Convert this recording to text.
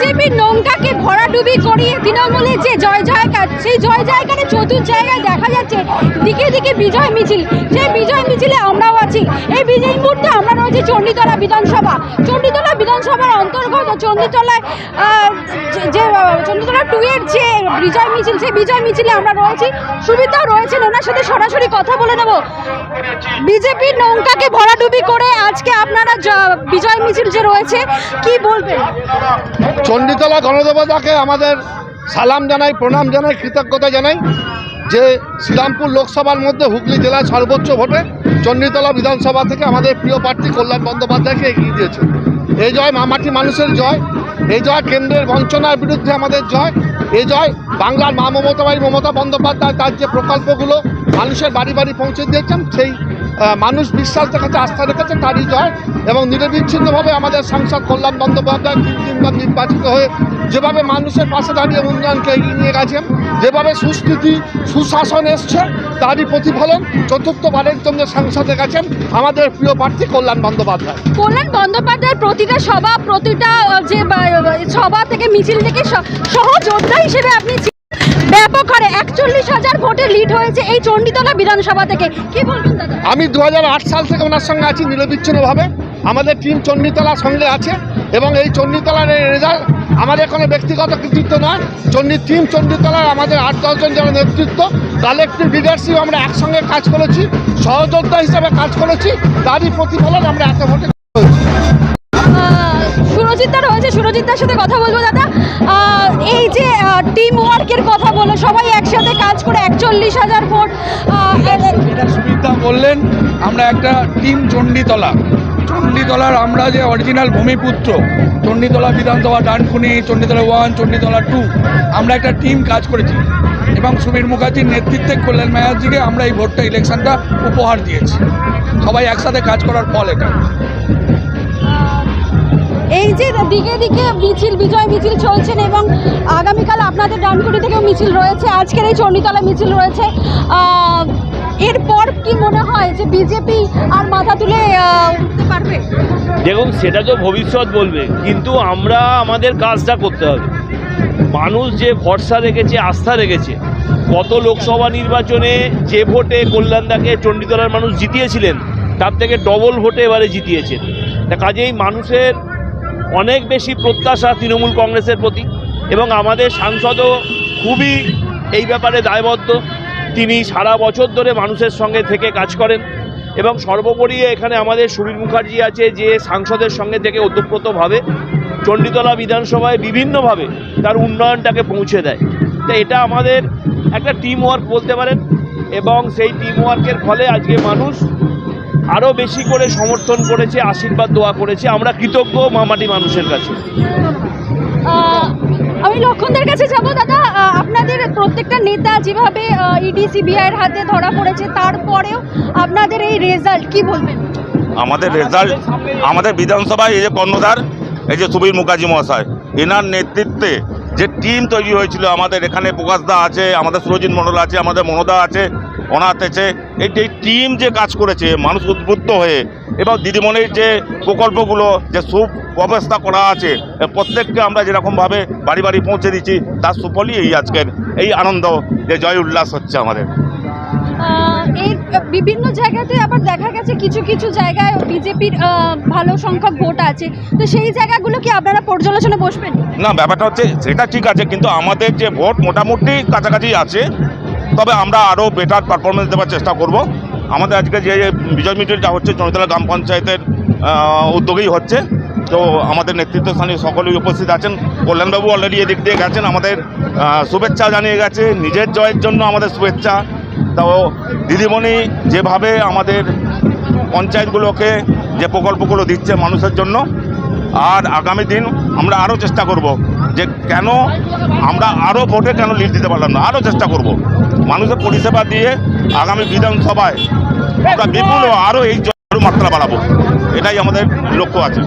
বিজেপির নৌকাকে ভরাডুবি করিয়ে তৃণমূলে যে জয় জয়কার, সেই জয় জয়কারে চতুর জায়গায় দেখা যাচ্ছে। দিকে দিকে বিজয় মিছিল, যে বিজয় মিছিলে আমরাও আছি। এই বিজয় মুহূর্তে আমরা রয়েছি চণ্ডীতলা বিধানসভা। চণ্ডীতলা বিধানসভার অন্তর্গত চণ্ডীতলায় যে- চণ্ডীতলা টু এর যে বিজয় মিছিল, সেই বিজয় মিছিলে আমরা রয়েছি। সুবিধাও রয়েছেন, ওনার সাথে সরাসরি কথা বলে নেব। বিজেপির নৌকাকে ভরাডুবি করে বিজয় মিছিল যে রয়েছে, কি বলবেন? চণ্ডীতলা গণদেবতাকে আমাদের সালাম জানাই, প্রণাম জানাই, কৃতজ্ঞতা জানাই যে শ্রীরামপুর লোকসভার মধ্যে হুগলি জেলায় সর্বোচ্চ ভোটে চণ্ডীতলা বিধানসভা থেকে আমাদের প্রিয় প্রার্থী কল্যাণ বন্দ্যোপাধ্যায়কে এগিয়ে দিয়েছে। এই জয় মামাটি মানুষের জয়, এই জয় কেন্দ্রের বঞ্চনার বিরুদ্ধে আমাদের জয়, এই জয় বাংলার মা মমতা বাড়ি মমতা বন্দ্যোপাধ্যায় তার যে প্রকল্পগুলো মানুষের বাড়ি বাড়ি পৌঁছে দিয়েছেন, সেই মানুষ বিশ্বাস দেখাচ্ছে আস্থা রেখেছে, তারই জয়। এবং নিরবিচ্ছিন্নভাবে আমাদের সাংসদ কল্যাণ বন্দ্যোপাধ্যায় তিন তিনবার নির্বাচিত হয়ে যেভাবে মানুষের পাশে দাঁড়িয়ে উন্নয়নকে এগিয়ে নিয়ে গেছেন, যেভাবে সুস্থিতি, সুশাসন এসছে, তারই প্রতিফলন চতুর্থবারের জন্য সাংসদে গেছেন আমাদের প্রিয় প্রার্থী কল্যাণ বন্দ্যোপাধ্যায়। কল্যাণ বন্দ্যোপাধ্যায়ের প্রতিটা সভা, প্রতিটা যে সভা থেকে, মিছিল থেকে সহযোদ্ধা হিসেবে আপনি একচল্লিশ হাজার ভোটে লিড হয়েছে এই চণ্ডীতলা বিধানসভা থেকে। কি বলবেন দাদা? আমি দু হাজার আট সাল থেকে ওনার সঙ্গে আছি নিরবিচ্ছিন্নভাবে। আমাদের টিম চণ্ডীতলার সঙ্গে আছে এবং এই চণ্ডীতলার রেজাল্ট আমাদের কোনো ব্যক্তিগত কৃতিত্ব নয়। চণ্ডী টিম চণ্ডীতলার আমাদের আট দশজন যারা নেতৃত্ব কালেকটিভ লিডারশিপ আমরা একসঙ্গে কাজ করেছি সহযোদ্ধা হিসেবে কাজ করেছি তারই প্রতিফলন আমরা এত ভোটে আহ, সুরজিৎদা রয়েছে সুরজিৎদার সাথে কথা বলব দাদা। এই যে টিম ওয়ার্কের কথা বলো, সবাই একসাথে কাজ করে একচল্লিশ হাজার ভোট সুবিধা বললেন, আমরা একটা টিম চণ্ডীতলা। চণ্ডীতলার আমরা যে অরিজিনাল ভূমিপুত্র, চণ্ডীতলা বিধানসভা, ডানকুনি, চণ্ডীতলা ওয়ান চণ্ডীতলা টু আমরা একটা টিম কাজ করেছি। এবং সুবীর মুখার্জির নেতৃত্বে কল্যাণ ব্যানার্জিকে আমরা এই ভোটটা ইলেকশনটা উপহার দিয়েছি। সবাই একসাথে কাজ করার ফল এটা। এই দিকে দিকে মিছিল, বিজয় মিছিল চলছেন এবং আগামীকাল আপনাদের ডানকুনি থেকেও মিছিল রয়েছে। আজকের এই চণ্ডীতলা মিছিল রয়েছে। এরপর কি মনে হয় যে বিজেপি আর মাথা তুলে পারবে? দেখুন, সেটা তো ভবিষ্যৎ বলবে, কিন্তু আমরা আমাদের কাজটা করতে হবে। মানুষ যে ভরসা রেখেছে, আস্থা রেখেছে গত লোকসভা নির্বাচনে যে ভোটে কল্যাণদাকে চণ্ডীতলার মানুষ জিতিয়েছিলেন, তার থেকে ডবল ভোটে এবারে জিতিয়েছেন। তা কাজেই মানুষের অনেক বেশি প্রত্যাশা তৃণমূল কংগ্রেসের প্রতি এবং আমাদের সাংসদও খুবই এই ব্যাপারে দায়বদ্ধ। তিনি সারা বছর ধরে মানুষের সঙ্গে থেকে কাজ করেন এবং সর্বোপরি এখানে আমাদের সুবীর মুখার্জি আছে, যে সাংসদের সঙ্গে থেকে ওতপ্রোতভাবে চণ্ডীতলা বিধানসভায় বিভিন্নভাবে তার উন্নয়নটাকে পৌঁছে দেয়। তো এটা আমাদের একটা টিম ওয়ার্ক বলতে পারেন এবং সেই টিম ওয়ার্কের ফলে আজকে মানুষ আরও বেশি করে সমর্থন করেছে আশীর্বাদ দোয়া করেছে। আমরা কৃতজ্ঞ মামাটি মানুষের কাছে। আমি লক্ষণদের কাছে যাব দাদা। আপনাদের প্রত্যেকটা নেতা যেভাবে ইডি সিবিআইয়ের হাতে ধরা পড়েছে তারপরেও আপনাদের এই রেজাল্ট কি বলবেন? আমাদের রেজাল্ট আমাদের বিধানসভায় এই যে কর্ণধার এই যে সুবীর মুখার্জি মহাশয় এনার নেতৃত্বে যে টিম তৈরি হয়েছিল আমাদের এখানে প্রকাশদা আছে আমাদের সুরজিৎ মণ্ডল আছে আমাদের মনোদা আছে অনাথ আছে। এই যে টিম যে কাজ করেছে মানুষ উদ্বুদ্ধ হয়ে এবং দিদিমণির যে প্রকল্পগুলো যে সুব্যবস্থা করা আছে প্রত্যেককে আমরা যেরকমভাবে বাড়ি বাড়ি পৌঁছে দিচ্ছি তার সুফলই এই আজকের এই আনন্দ যে জয় উল্লাস হচ্ছে আমাদের। এই বিভিন্ন জায়গাতে আবার দেখা গেছে কিছু কিছু জায়গায় বিজেপির ভালো সংখ্যক ভোট আছে। তো সেই জায়গাগুলো কি আপনারা পর্যালোচনা বসবেন? না ব্যাপারটা হচ্ছে সেটা ঠিক আছে কিন্তু আমাদের যে ভোট মোটামুটি কাছাকাছি আছে। তবে আমরা আরও বেটার পারফরমেন্স দেওয়ার চেষ্টা করব। আমাদের আজকে যে বিজয় মিটিংটা হচ্ছে, চৈতলা গ্রাম পঞ্চায়েতের উদ্যোগেই হচ্ছে। তো আমাদের নেতৃত্বস্থানীয় সকলেই উপস্থিত আছেন। কল্যাণবাবু অলরেডি এদিক দিয়ে গেছেন, আমাদের শুভেচ্ছা জানিয়ে গেছে। নিজের জয়ের জন্য আমাদের শুভেচ্ছা। তো দিদিমণি যেভাবে আমাদের পঞ্চায়েতগুলোকে যে প্রকল্পগুলো দিচ্ছে মানুষের জন্য, আর আগামী দিন আমরা আরও চেষ্টা করব। যে কেন আমরা আরও ভোটে কেন লিড দিতে পারলাম না? আরও চেষ্টা করব। মানুষের পরিষেবা দিয়ে আগামী বিধানসভায় আমরা বিপুল আরও এই মাত্রা বাড়াবো। এটাই আমাদের লক্ষ্য আছে।